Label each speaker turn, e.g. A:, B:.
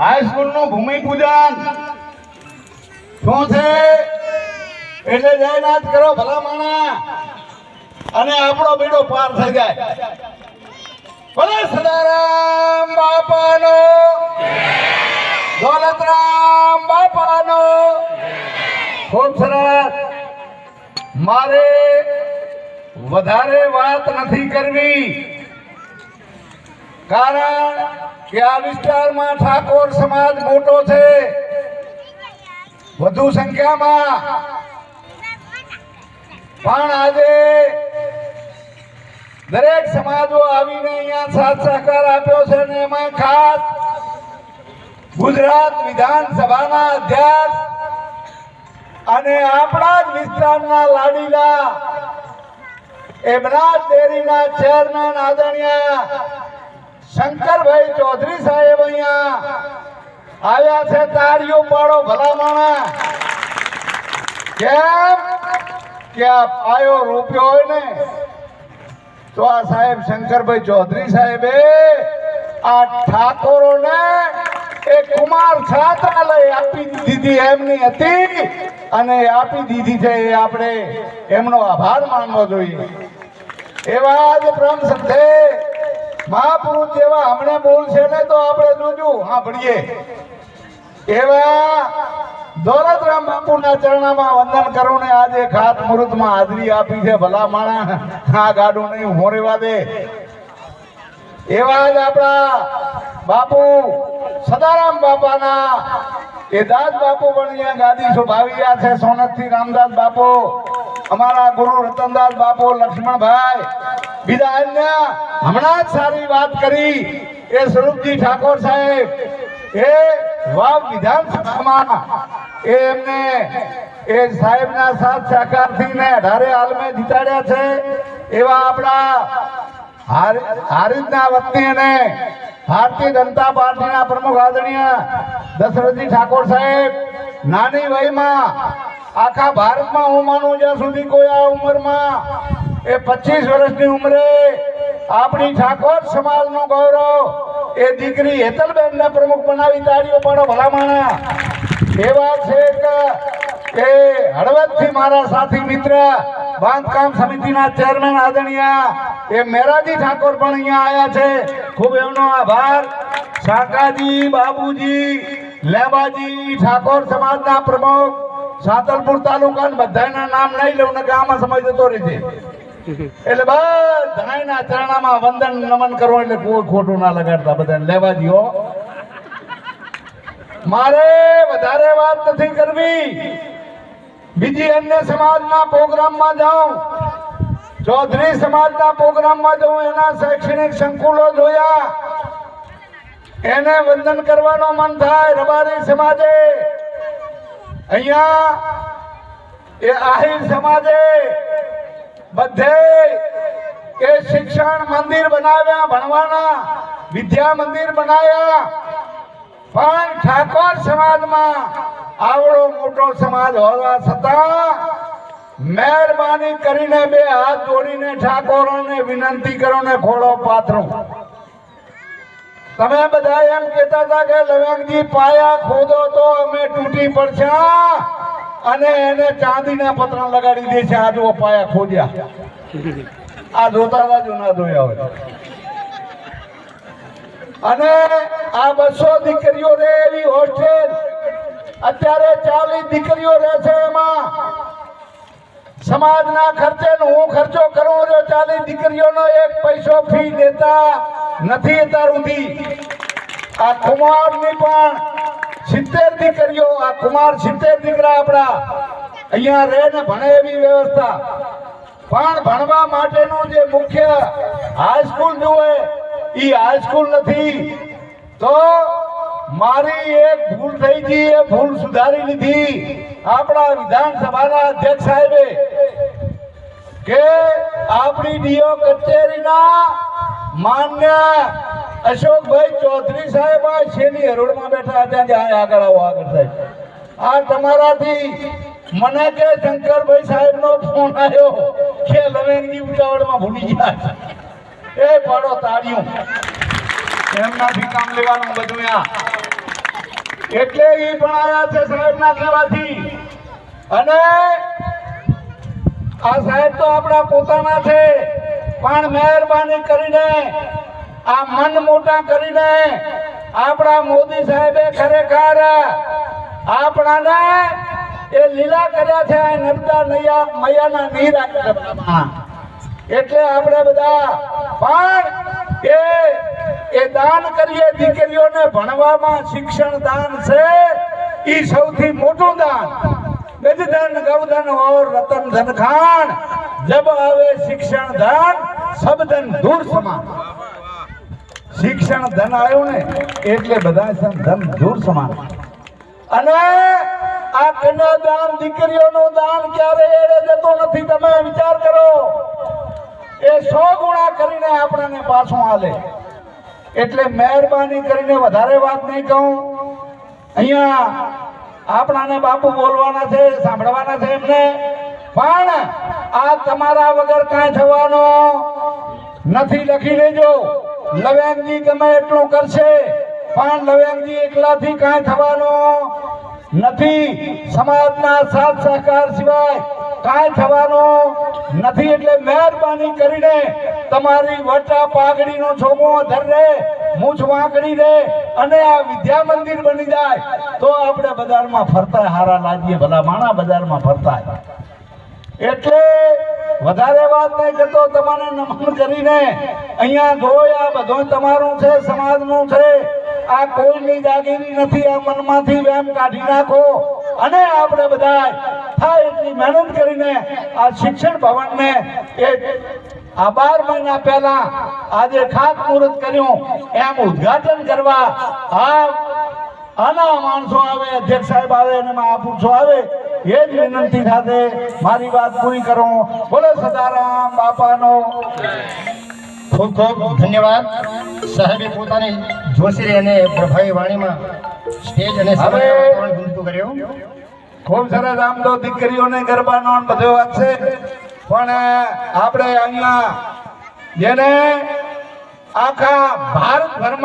A: હાઈસ્કૂલનું ભૂમિ પૂજન. શું છે? એટલે જયનાથ કરો ભલા માણા અને આપણો બેડો પાર થઈ જાય. ભલે સદારામ બાપાનો. દોલતરામ બાપાનો. ખૂબ સરસ. મારે વધારે વાત નથી કરવી. કારણ કે આ વિસ્તારમાં ઠાકોર સમાજ મોટો છે. વધુ સંખ્યામાં. પણ આજે દરેક સમાજો આવીને અહીંયા સાથ સહકાર આપ્યો છે અને એમાં ખાસ ગુજરાત વિધાનસભાના અધ્યક્ષ અને આપણા જ વિસ્તારના લાડીલા એમના ડેરીના ચેરમેન આદરણીય શંકરભાઈ ચૌધરી સાહેબ અહીંયા આવ્યા છે, તાળીઓ પાડો ભલા માણા કેમ? કે પાયો રૂપિયો હોય ને, તો આ સાહેબ શંકરભાઈ ચૌધરી સાહેબે આ ઠાકોરોને એ કુમાર છાત્રાલય આપી દીધી એમની હતી અને આપી દીધી છે, એ આપણે એમનો આભાર માનવો જોઈએ. એવા જ પ્રમ સંતે મહાપુરુષ જેવા હમણે બોલશે ને તો આપણે જોજો ભણીએ એવા દોલતરામ બાપુના ચરણામાં વંદન કરું ને આજે ખાત મુહૂર્તમાં હાજરી આપી છે, ભલા માણા આ ગાડું નહીં, હું રેવા દે. એવા જ આપણા બાપુ, સદારામ બાપાના, એ દાદ બાપુ પણ અહીંયા ગાદી રહ્યા છે સોનતથી રામદાસ બાપુ. અમારા ગુરુ રતનદાસ બાપુ, લક્ષ્મણભાઈ, બીજા અન્ય હમણાં જ સારી વાત કરી. એ સ્વરૂપજી ઠાકોર સાહેબ, એ વાવ વિધાનસભામાં એ એમને એ સાહેબના સાથ સહકારથી અઢારે હાલમે જીતાડ્યા છે. એવા આપણા હાર- હારીજના વતની અને ભારતીય જનતા પાર્ટીના પ્રમુખ આદરણીય દશરથજી ઠાકોર સાહેબ, નાની વયમાં આખા ભારતમાં હું માનું જ્યાં સુધી કોઈ આ ઉંમરમાં એ પચીસ વર્ષની ઉંમરે આપણી ઠાકોર સમાજનું ગૌરવ એ દીકરી હેતલબેનને પ્રમુખ બનાવી તાળીઓ પાડો ભલામણા. એવા છે કે હળવદથી મારા સાથી મિત્ર, બાંધકામ સમિતિના ચેરમેન આદરણીય એ મેરાજી ઠાકોર પણ અહીંયા આવ્યા છે. ખૂબ એમનો આભાર. શાકાજી બાબુજી લેબાજી, ઠાકોર સમાજના પ્રમુખ સાતલપુર તાલુકા બધાના નામ નહીં લઉં ને આમાં સમય જતો રહે છે એટલે બધાના ચરણામાં વંદન નમન કરો એટલે કોઈ ખોટું ના લગાડતા, બધાને લેવા દો મારે વધારે વાત નથી કરવી. બીજી અન્ય સમાજના પ્રોગ્રામમાં જાઉં. ચૌધરી સમાજના પ્રોગ્રામમાં જાઉં, એના શૈક્ષણિક સંકુલો જોયા. એને વંદન કરવાનો મન થાય, રબારી સમાજે. અહીંયા એ આહિર સમાજે બધે એ શિક્ષણ મંદિર બનાવ્યા, ભણવાના, વિદ્યા મંદિર બનાવ્યા. પણ ઠાકોર સમાજમાં આવડો મોટો સમાજ હોવા છતાં મહેરબાની કરીને બે હાથ જોડીને ઠાકોરોને વિનંતી કરો ને ખોળો પાથરો. તમે બધા એમ કહેતા હતા કે લવંગજી પાયા ખોદો તો અમે તૂટી પડશે અને એને ચાંદીના પતરા લગાડી દે છે. આ જુઓ પાયા ખોદ્યા. આ જોતા હતા જો ના જોયા હોય. અને આ બસો દીકરીઓ રે એવી હોસ્ટેલ અત્યારે ચાલીસ દીકરીઓ રહે છે એમાં. સમાજના ખર્ચે હું ખર્ચો કરું છું ચાલીસ દીકરીઓનો એક પૈસો ફી લેતા નથી અત્યાર સુધી આ કુમારની પણ સિત્તેર દીકરીઓ, આ કુમાર સિત્તેર દીકરા આપણા અહીંયા રહે ને ભણે એવી વ્યવસ્થા. પણ ભણવા માટેનું જે મુખ્ય હાઈસ્કૂલ જોવે એ હાઈસ્કૂલ નથી. તો મારી એક ભૂલ થઈ ગઈ, એ ભૂલ સુધારી લીધી આપણા વિધાનસભાના અધ્યક્ષ સાહેબે, કે આપણી ડીઓ કચેરીના માન્ય અશોકભાઈ ચૌધરી સાહેબ આ શેની હરોળમાં બેઠા હતા? ત્યાં આગળ આવો, આગળ સાહેબ. આ તમારાથી મને કે શંકરભાઈ સાહેબનો ફોન આવ્યો કે લવેનની ઉતાવળમાં ભૂલી ગયા એ પાડો તાળીઓ. એમનાથી કામ લેવાનું બધું આ. એટલે એ પણ આવ્યા છે સાહેબના કહેવાથી અને આ સાહેબ તો આપણા પોતાના છે. પણ મહેરબાની કરીને, આ મન મોટા કરીને, આપણા મોદી સાહેબે ખરેખર આપણાને એ લીલા કર્યા છે નર્મદા નૈયા મૈયાના નીર એટલે આપણે બધા, પણ એ એ દાન કરીએ દીકરીઓને ભણવામાં શિક્ષણ દાન છે, ઈ સૌથી મોટું દાન. ગજધન ગૌધન ઓર રતન ધન ખાન જબ આવે શિક્ષણ ધન, શબ્દન દૂર સમાન. શિક્ષણ ધન આવ્યું ને, એટલે બધા ધન દૂર સમાન. અને આ કન્યાદાન દીકરીઓનું દાન ક્યારે એડે જતો નથી, તમે વિચાર કરો. એ સો ગુણા કરીને આપણને પાછું હાલે એટલે મહેરબાની કરીને વધારે વાત નહીં કહું. અહીંયા આપણાને બાપુ બોલવાના છે, સાંભળવાના છે એમને. પણ આ તમારા વગર કાંઈ થવાનો નથી, લખી લેજો લવેંગજી ગમે એટલું કરશે, પણ લવેંગજી એકલાથી કાંઈ થવાનો નથી. સમાજના સાથ સહકાર સિવાય કાંઈ થવાનું નથી એટલે મહેરબાની કરીને તમારી વટા પાઘડીનો છોમો ધરરે મૂછ વાંકડી દે અને આ વિદ્યા મંદિર બની જાય તો આપણે બજારમાં ફરતા હારા લાગીએ, ભલા માણા બજારમાં ફરતા. એટલે વધારે વાત નહીં કરતો તમારે નમન કરીને અહીંયા આ બધું તમારું છે, સમાજનું છે. આ કોઈની જાગીરી નથી, આ મનમાંથી વેમ કાઢી નાખો. અને આપણે બધા થાય એટલી મહેનત કરીને આ શિક્ષણ ભવનને એક આ બાર મહિના પહેલા આજે ખાતમુહૂર્ત કર્યું. એમ ઉદ્ઘાટન કરવા આ આના માણસો આવે, અધ્યક્ષ સાહેબ આવે અને મહાપુરુષો આવે, એ જ વિનંતી સાથે મારી વાત પૂરી કરું. બોલો સદારામ બાપાનો.
B: ખૂબ ખૂબ ધન્યવાદ. સાહેબે પોતાની જોશી અને પ્રભાવી વાણીમાં સ્ટેજ અને ગુંજતું કર્યું?
A: ખૂબ સરસ આમ તો દીકરીઓને ગરબાનો બધો વાત છે. પણ આપણે અહીંયા જેને આખા ભારતભરમાં